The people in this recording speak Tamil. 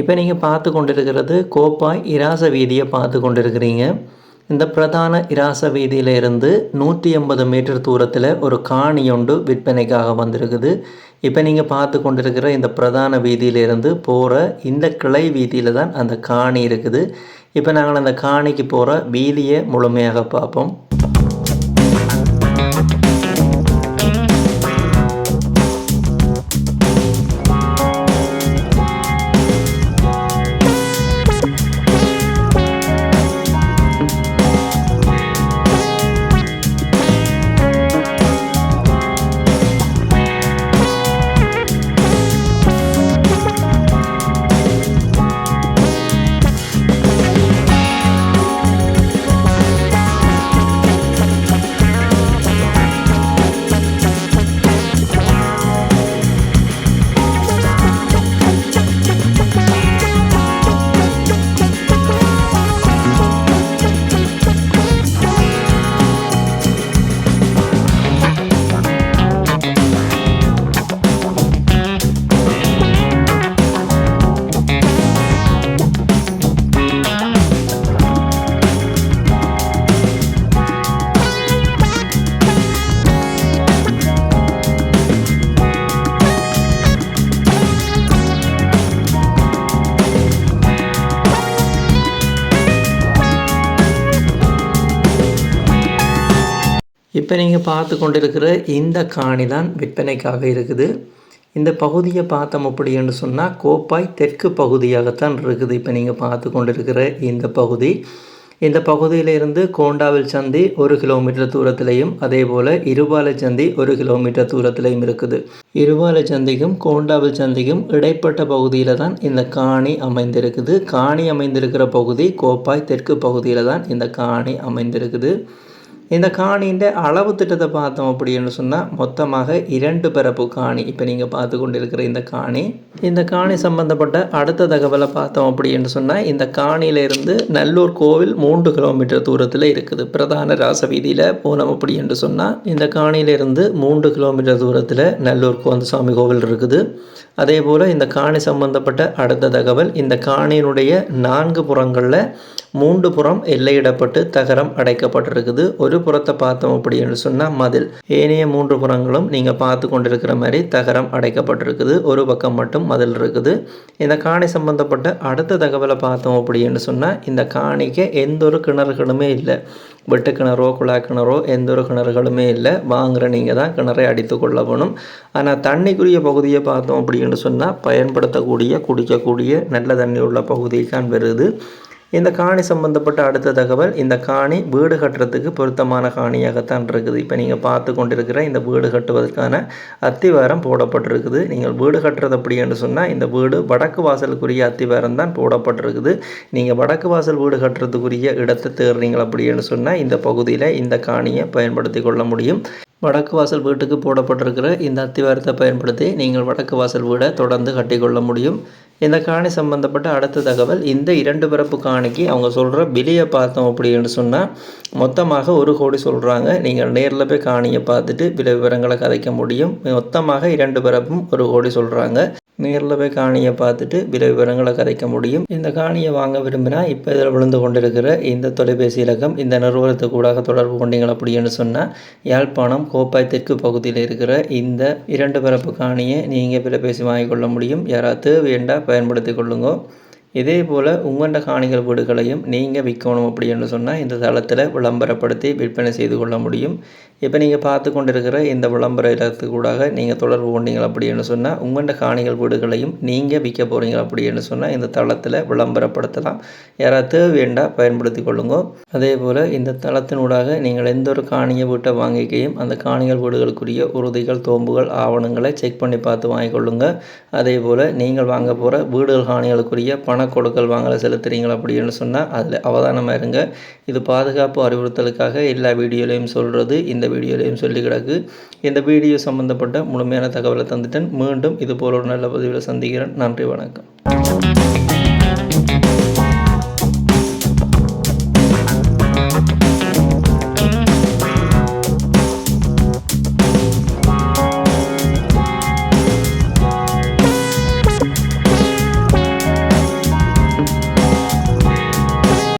இப்போ நீங்கள் பார்த்து கொண்டிருக்கிறது கோப்பாய் இராச வீதியை பார்த்து கொண்டிருக்கிறீங்க. இந்த பிரதான இராச வீதியிலிருந்து நூற்றி எண்பது மீட்டர் தூரத்தில் ஒரு காணி ஒன்று விற்பனைக்காக வந்திருக்குது. இப்போ நீங்கள் பார்த்து கொண்டிருக்கிற இந்த பிரதான வீதியிலிருந்து போகிற இந்த கிளை வீதியில் தான் அந்த காணி இருக்குது. இப்போ நாங்கள் அந்த காணிக்கு போகிற வீதியை முழுமையாக பார்ப்போம். இப்போ நீங்கள் பார்த்து கொண்டிருக்கிற இந்த காணி தான் விற்பனைக்காக இருக்குது. இந்த பகுதியை பார்த்தோம் அப்படின்னு சொன்னால் கோப்பாய் தெற்கு பகுதியாகத்தான் இருக்குது. இப்போ நீங்கள் பார்த்து கொண்டிருக்கிற இந்த பகுதி. இந்த பகுதியிலிருந்து கோண்டாவில் சந்தி ஒரு கிலோமீட்டர் தூரத்திலையும் அதே போல் இருபாலை சந்தி ஒரு கிலோமீட்டர் தூரத்திலையும் இருக்குது. இருபால சந்திக்கும் கோண்டாவில் சந்திக்கும் இடைப்பட்ட பகுதியில் தான் இந்த காணி அமைந்திருக்குது. காணி அமைந்திருக்கிற பகுதி கோப்பாய் தெற்கு பகுதியில் தான் இந்த காணி அமைந்திருக்குது. இந்த காணியின் அளவு திட்டத்தை பார்த்தோம் அப்படின்னு சொன்னால் மொத்தமாக இரண்டு பரப்பு காணி. இப்போ நீங்கள் பார்த்து கொண்டிருக்கிற இந்த காணி இந்த காணி சம்பந்தப்பட்ட அடுத்த தகவலை பார்த்தோம் அப்படின்னு சொன்னால் இந்த காணியிலிருந்து நல்லூர் கோவில் மூன்று கிலோமீட்டர் தூரத்தில் இருக்குது. பிரதான ராச வீதியில் போனோம் அப்படின்னு சொன்னால் இந்த காணியிலிருந்து மூன்று கிலோமீட்டர் தூரத்தில் நல்லூர் கோந்தசாமி கோவில் இருக்குது. அதே போல் இந்த காணி சம்பந்தப்பட்ட அடுத்த தகவல் இந்த காணியினுடைய நான்கு புறங்களில் மூன்று புறம் எல்லையிடப்பட்டு தகரம் அடைக்கப்பட்டிருக்குது. ஒரு புறத்தை பார்த்தோம் அப்படின்னு சொன்னால் மதில். ஏனைய மூன்று புறங்களும் நீங்கள் பார்த்து கொண்டிருக்கிற மாதிரி தகரம் அடைக்கப்பட்டிருக்குது. ஒரு பக்கம் மட்டும் மதில் இருக்குது. இந்த காணி சம்பந்தப்பட்ட அடுத்த தகவலை பார்த்தோம் அப்படின்னு சொன்னால் இந்த காணிக்கு எந்த ஒரு கிணறுகளுமே இல்லை. வெட்டு கிணறோ குழா கிணறோ எந்த ஒரு கிணறுகளுமே இல்லை. வாங்குகிற நீங்கள் தான் கிணறை அடித்து கொள்ளவணும் ஆனால் தண்ணிக்குரிய பகுதியை பார்த்தோம் அப்படின்னு சொன்னால் பயன்படுத்தக்கூடிய குடிக்கக்கூடிய நல்ல தண்ணி உள்ள பகுதிக்கான் வருது இந்த காணி சம்பந்தப்பட்ட அடுத்த தகவல் இந்த காணி வீடு கட்டுறதுக்கு பொருத்தமான காணியாகத்தான் இருக்குது. இப்போ நீங்கள் பார்த்து கொண்டிருக்கிற இந்த வீடு கட்டுவதற்கான அத்திவாரம் போடப்பட்டிருக்குது. நீங்கள் வீடு கட்டுறது அப்படி என்று சொன்னால் இந்த வீடு வடக்கு வாசலுக்குரிய அத்திவாரம் தான் போடப்பட்டிருக்குது. நீங்கள் வடக்கு வாசல் வீடு கட்டுறதுக்குரிய இடத்தை தேடுறீங்க அப்படின்னு சொன்னால் இந்த பகுதியில் இந்த காணியை பயன்படுத்தி கொள்ள முடியும். வடக்கு வாசல் வீட்டுக்கு போடப்பட்டிருக்கிற இந்த அத்திவாரத்தை பயன்படுத்தி நீங்கள் வடக்கு வாசல் வீடை தொடர்ந்து கட்டிக்கொள்ள முடியும். இந்த காணி சம்பந்தப்பட்ட அடுத்த தகவல் இந்த இரண்டு பிறப்பு காணிக்கு அவங்க சொல்கிற பிலியை பார்த்தோம் அப்படின்னு சொன்னால் மொத்தமாக ஒரு கோடி சொல்கிறாங்க நீங்கள் நேரில் போய் காணியை பார்த்துட்டு விலை விவரங்களை கதைக்க முடியும். மொத்தமாக இரண்டு பிறப்பும் ஒரு கோடி சொல்கிறாங்க நேரில் போய் காணியை பார்த்துட்டு விலை விவரங்களை கதைக்க முடியும். இந்த காணியை வாங்க விரும்பினா இப்போ இதில் விழுந்து கொண்டிருக்கிற இந்த தொலைபேசி இலக்கம் இந்த நிறுவனத்துக்கு கூட தொடர்பு கொண்டீங்க அப்படின்னு சொன்னால் யாழ்ப்பாணம் கோப்பாய் தெற்கு பகுதியில் இருக்கிற இந்த இரண்டு பரப்பு காணியை நீங்கள் விலை பேசி வாங்கிக்கொள்ள முடியும். யாராவது வேண்டாம் பயன்படுத்தி கொள்ளுங்க. இதே போல் உங்கண்ட காணிகள் வீடுகளையும் நீங்கள் விற்கணும் அப்படின்னு சொன்னால் இந்த தளத்தில் விளம்பரப்படுத்தி விற்பனை செய்து கொள்ள முடியும். இப்போ நீங்கள் பார்த்து கொண்டிருக்கிற இந்த விளம்பர இடத்துக்கூடாக நீங்கள் தொடர்பு கொண்டீங்க அப்படின்னு சொன்னால் உங்கண்ட காணிகள் வீடுகளையும் நீங்கள் விற்க போகிறீங்க அப்படின்னு சொன்னால் இந்த தளத்தில் விளம்பரப்படுத்தலாம். யாராவது வேண்டாம் பயன்படுத்தி கொள்ளுங்க. அதே போல் இந்த தளத்தினூடாக நீங்கள் எந்த ஒரு காணியை வீட்டை வாங்கிக்கையும் அந்த காணிகள் வீடுகளுக்குரிய உறுதிகள் தோம்புகள் ஆவணங்களை செக் பண்ணி பார்த்து வாங்கிக்கொள்ளுங்க அதே போல் நீங்கள் வாங்க போகிற வீடுகள் காணிகளுக்குரிய பண கொடுக்கல் வாங்கலை செலுத்துறீங்களா அப்படின்னு சொன்னால் அதில் அவதானமாக இருங்க. இது பாதுகாப்பு அறிவுறுத்தலுக்காக எல்லா வீடியோலையும் சொல்கிறது இந்த வீடியோலையும் சொல்லி கிடக்கு. இந்த வீடியோ சம்மந்தப்பட்ட முழுமையான தகவலை தந்துட்டேன். மீண்டும் இது போல ஒரு நல்ல பதிவில் சந்திக்கிறேன். நன்றி வணக்கம்.